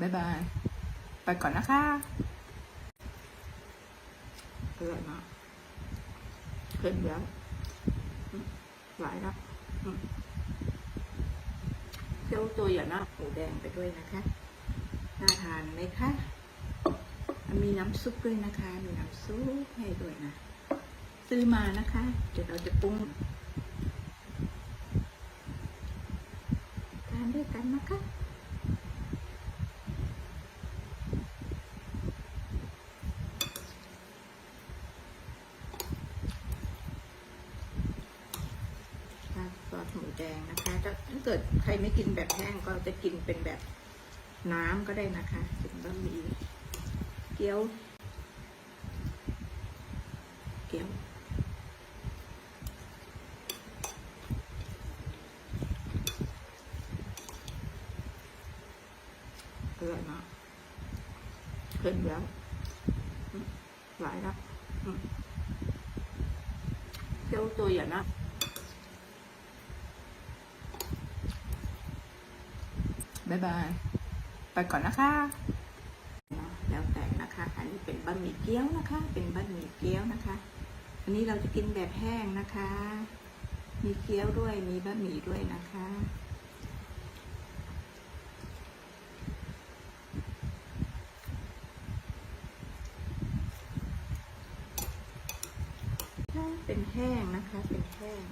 บ๊ายบาย ไปก่อนนะคะอร่อยมากเผ็ดแล้วหลายแล้วเจ้าตัวอย่านะหมูแดงไปด้วยนะคะ น่าทานไหมคะ มีน้ำซุปด้วยนะคะ มีน้ำซุปให้ด้วยนะ ซื้อมานะคะ เดี๋ยวเราจะปรุงทานด้วยกันนะคะ ค่ะซอส หมูแดงนะคะถ้าเกิดใครไม่กินแบบแห้งก็จะกินเป็นแบบน้ำก็ได้นะคะกินบะหมี่เกี๊ยว เกี๊ยวอร่อยมากเผ็ดแล้วหลายแล้วเกี๊ยวตัวใหญ่นะายบาย ไปก่อนนะคะแล้วแต่นะคะ อันนี้เป็นบะหมี่เกี๊ยวนะคะ เป็นบะหมี่เกี๊ยวนะคะ อันนี้เราจะกินแบบแห้งนะคะ มีเกี๊ยวด้วย มีบะหมี่ด้วยนะคะเป็นแห้งนะคะ เป็นแห้ง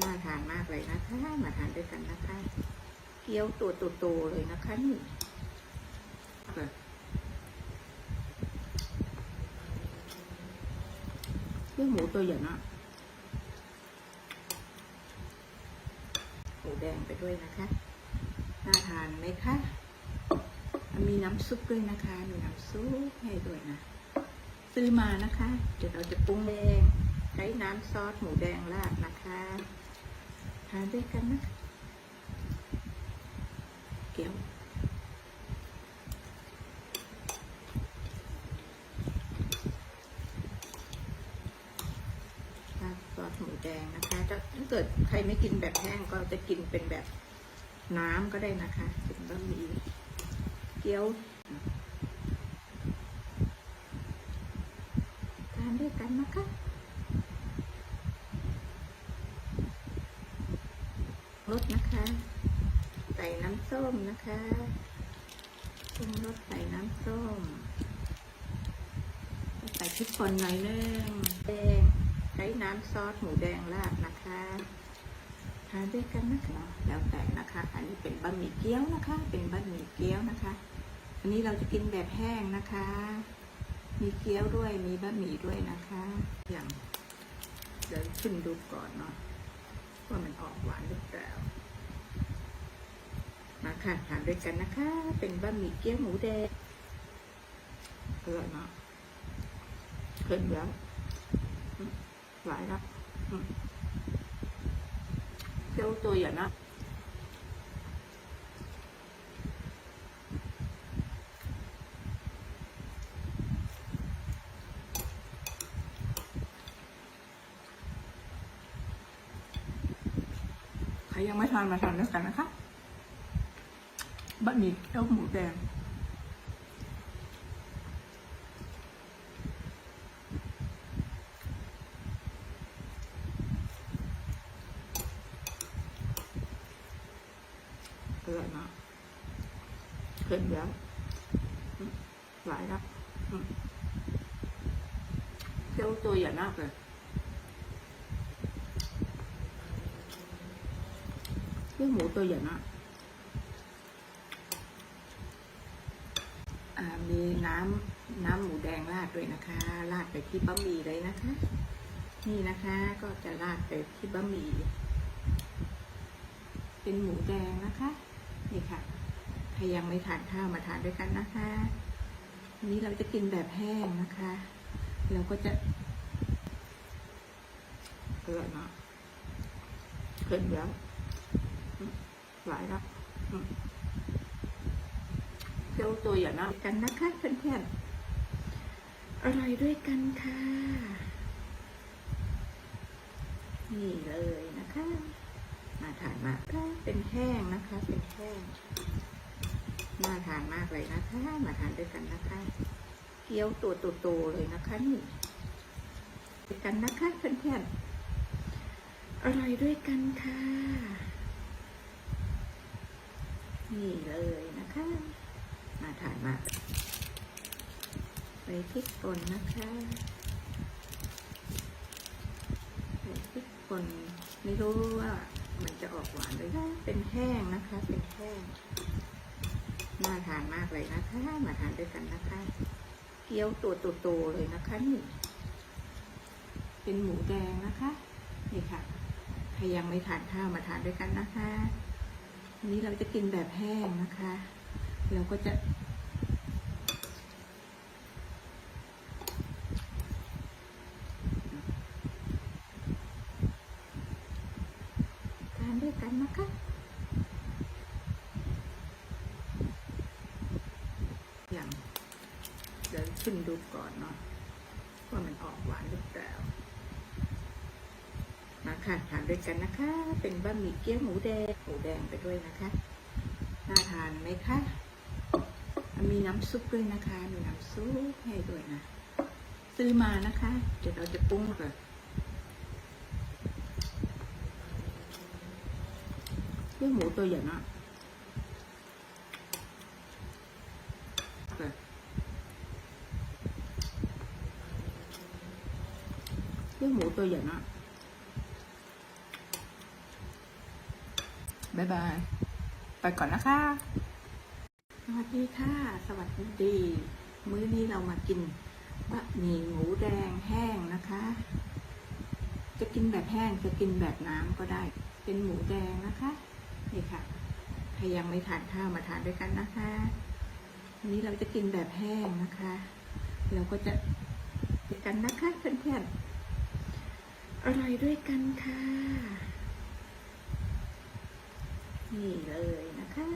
น่าทานมากเลยนะคะ มาทานด้วยกันนะคะ กี๊ยวตัวโตๆเลยนะคะนี่เกี๊ยหมูตัวใหญ่มากหมูแดงไปด้วยนะคะ น่าทานไหมคะ มีน้ำซุปด้วยนะคะ มีน้ำซุปให้ด้วยนะ ซื้อมานะคะ เดี๋ยวเราจะปรุงแดง ใช้น้ำซอสหมูแดงราดนะคะ ทานด้วยกันนะคะ เกี๊ยวซอสหมูแดงนะคะถ้าถ้าเกิดใครไม่กินแบบแห้งก็จะกินเป็นแบบน้ำก็ได้นะคะเป็นบะหมี่เกี๊ยวทานด้วยกันนะคะรสนะคะ ใส่น้ำส้ มนะคะปรุงรสใส่น้ำส้ม ใส่พริกป่นหน่อยนึงแดงใช้น้ำซอสหมูแดงราดนะคะทานด้วยกันนะคะแล้วแต่นะคะ อันนี้เป็นบะหมี่เกี๊ยวนะคะ เป็นบะหมี่เกี๊ยวนะคะ อันนี้เราจะกินแบบแห้งนะคะ มีเกี๊ยวด้วยมีบะหมี่ด้วยนะคะ อย่างเดี๋ยวชิมดูก่อนเนาะว่ามันออกหวานหรือเปล่า มาค่ะทานด้วยกันนะคะ เป็นบะหมี่เกี๊ยวหมูแดงอร่อยมากเผ็ดแล้วอืมหลายแล้วอืมเกี๊ยวตัวใหญ่นะใครยังไม่ทานมาทานด้วยกันนะคะ บะหมี่เต้าหมูแดงอร่อยมากเผ็ด น้ำน้ำหมูแดงราดด้วยนะคะราดไปที่บะหมี่เลยนะคะ นี่นะคะก็จะราดไปที่บะหมี่เป็นหมูแดงนะคะนี่ค่ะใครยังไม่ทานข้าวมาทานด้วยกันนะคะวันนี้เราจะกินแบบแห้งนะคะ เราก็จะอร่อยมากเผ็ดแล้วหลายแล้ว จ้าตัวอย่านะกันนะคะเพื่อนๆอร่อยด้วยกันค่ะ นี่เลยนะคะ มาทานมาค่ะเป็นแห้งนะคะ เป็นแห้งมน่าทานมากเลยนะคะ มาทานด้วยกันนะคะ เกี๊ยวตัวโตๆเลยนะคะนี่ด้วยกันนะคะเพื่อนๆอร่อยด้วยกันค่ะ นี่เลยนะคะ มาทานมาใส่พริกป่นนะคะใส่พริกป่นไม่รู้ว่ามันจะออกหวานหรือไม่เป็นแห้งนะคะ เป็นแห้งน่าทานมากเลยนะคะมาทานด้วยกันนะคะ เกี๊ยวตัวโตๆเลยนะคะนี่เป็นหมูแดงนะคะนี่ค่ะใครยังไม่ทานข้าวมาทานด้วยกันนะคะวันนี้เราจะกินแบบแห้งนะคะ เราก็จะทานด้วยกันนะคะ อย่างเดี๋ยวชิมดูก่อนเนาะว่ามันออกหวานหรือเปล่า มาค่ะทานด้วยกันนะคะ เป็นบะหมี่เกี๊ยวหมูแดง หมูแดงไปด้วยนะคะ น่าทานไหมคะ น้ำซุปด้วยนะคะ มีน้ำซุปให้ด้วยนะ ซื้อมานะคะ เดี๋ยวเราจะปรุงเลยเกี๊ยวหมูตัวใหญ่มากเลยเรื่อหมูตัวใหญ่มากบายบาย ไปก่อนนะคะ วัสดีค่ะ สวัสดี มื้อนี้เรามากินบะหมี่หมูแดงแห้งนะคะ จะกินแบบแห้งจะกินแบบน้ำก็ได้ เป็นหมูแดงนะคะนี่ค่ะใครยังไม่ทานข้าวมาทานด้วยกันนะคะวันนี้เราจะกินแบบแห้งนะคะ เราก็จะกินกันนะคะเพื่อนๆอร่อยด้วยกันค่ะ นี่เลยนะคะ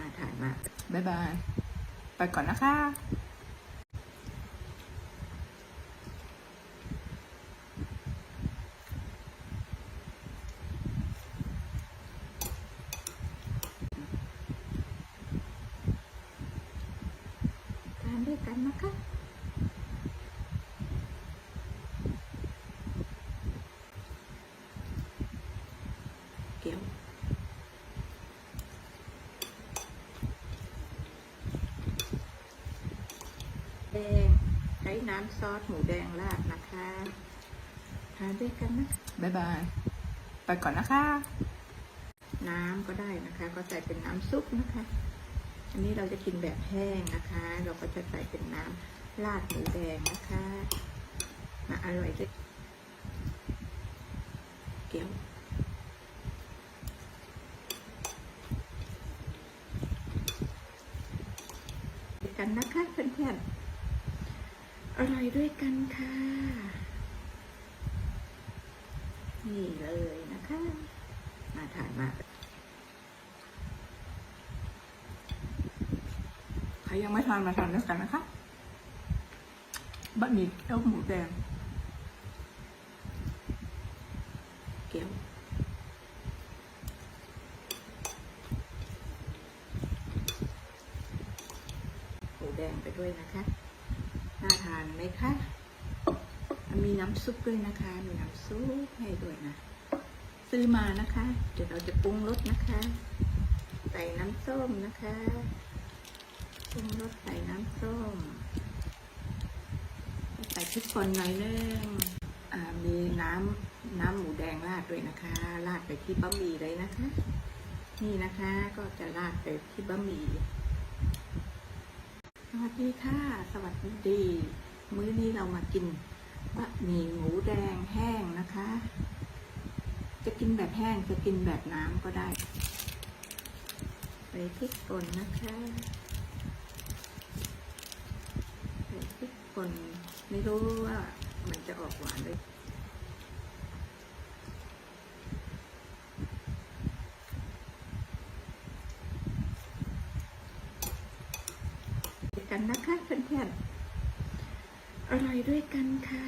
มาทานมาบายบาย ไปก่อนนะคะทานด้วยกันนะคะ เกี๊ยวแดงใช้น้ำซอสหมูแดงราดนะคะทานด้วยกันนะบายบาย ไปก่อนนะคะ น้ำก็ได้นะคะ ก็ใส่เป็นน้ำซุปนะคะ อันนี้เราจะกินแบบแห้งนะคะ เราก็จะใส่เป็นน้ำราดหมูแดงนะคะมาอร่อยด้วยเกี๊ยว ด้วยกันนะคะเพื่อนๆ อร่อยด้วยกันค่ะ นี่เลยนะคะ มากใครยังไม่ทานมาทานด้วยกันนะคะบะหมี่เกี๊ยวหมูแดงเกี๊ยวหมูแดงไปด้วยนะคะ น่าทานไหมคะ มีน้ำซุปด้วยนะคะ มีน้ำซุปให้ด้วยนะ ซื้อมานะคะ เดี๋ยวเราจะปรุงรสนะคะ ใส่น้ำส้มนะคะปรุงรสใส่น้ำส้ม ใส่พริกป่นหน่อยนึงอ่ามีน้ำน้ำหมูแดงราดด้วยนะคะ ราดไปที่บะหมี่เลยนะคะ นี่นะคะก็จะราดไปที่บะหมี่สวัสดีค่ะ สวัสดี มื้อนี้เรามากินบะหมี่หมูแดงแห้ง กินแบบแห้งจะกินแบบน้ำก็ได้ใส่พริกป่นนะคะใส่พริกป่นไม่รู้ว่ามันจะออกหวานเลยด้วยกันนะคะเพื่อนๆอร่อยด้วยกันค่ะ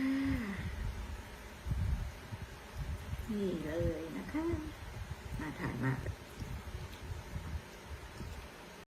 นี่เลยนะคะ มาถ่ายมา